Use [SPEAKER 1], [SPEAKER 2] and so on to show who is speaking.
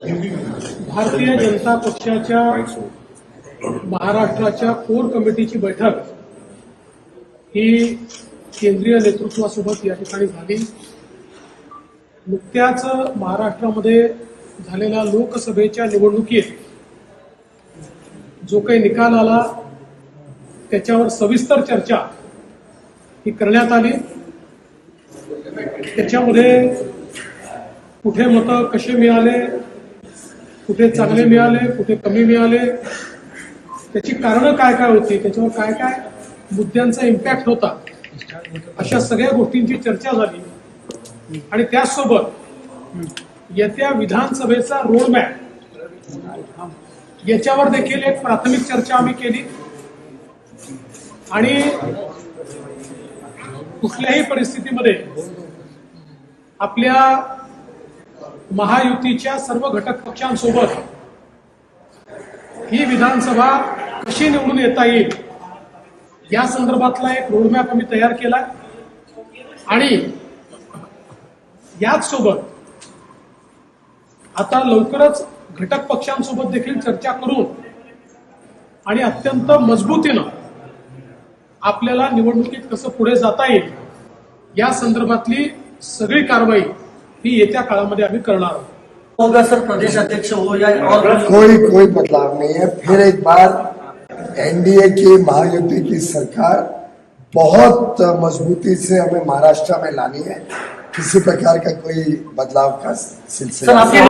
[SPEAKER 1] भारतीय जनता पक्षाच्या महाराष्ट्राच्या कोर कमिटीची बैठक ही केंद्रीय नेतृत्वासोबत या ठिकाणी झाली. नुकत्याच महाराष्ट्रामध्ये झालेल्या लोकसभेच्या निवडणुकीत जो काही निकाल आला त्याच्यावर सविस्तर चर्चा ही करण्यात आली. त्याच्यामध्ये कुठे मतं कसे मिळाले कुठे चांगले मिळाले कुठे कमी मिळाले? त्याची कारणं काय काय होती? त्याच्यावर काय काय मुद्द्यांचा इम्पॅक्ट होता? अशा सगळ्या गोष्टींची चर्चा झाली. आणि त्याचसोबत येत्या विधानसभेचा रोडमॅप याच्यावर देखील एक प्राथमिक चर्चा आम्ही केली. आणि कुठल्याही परिस्थितीमध्ये आपल्या महायुतीच्या सर्व घटक पक्षांसोबत ही विधानसभा कशी निवडून येता येईल या संदर्भातला एक रोडमॅप आम्ही तयार केला. आणि याच सोबत आता लवकरच घटक पक्षांसोबत देखील चर्चा करून आणि अत्यंत मजबूतीनं आपल्याला निवडणुकीत कसं पुढे जाता येईल या संदर्भातली सगळी कारवाई ही येत्या काळामध्ये आम्ही करणार आहोत.
[SPEAKER 2] होगा सर प्रदेश अध्यक्ष हो या और
[SPEAKER 3] कोई कोई बदलाव नहीं है। फिर एक बार एनडीए की महायुति की सरकार बहुत मजबूती से हमें महाराष्ट्र में लानी है। किसी प्रकार का कोई बदलाव का सिलसिला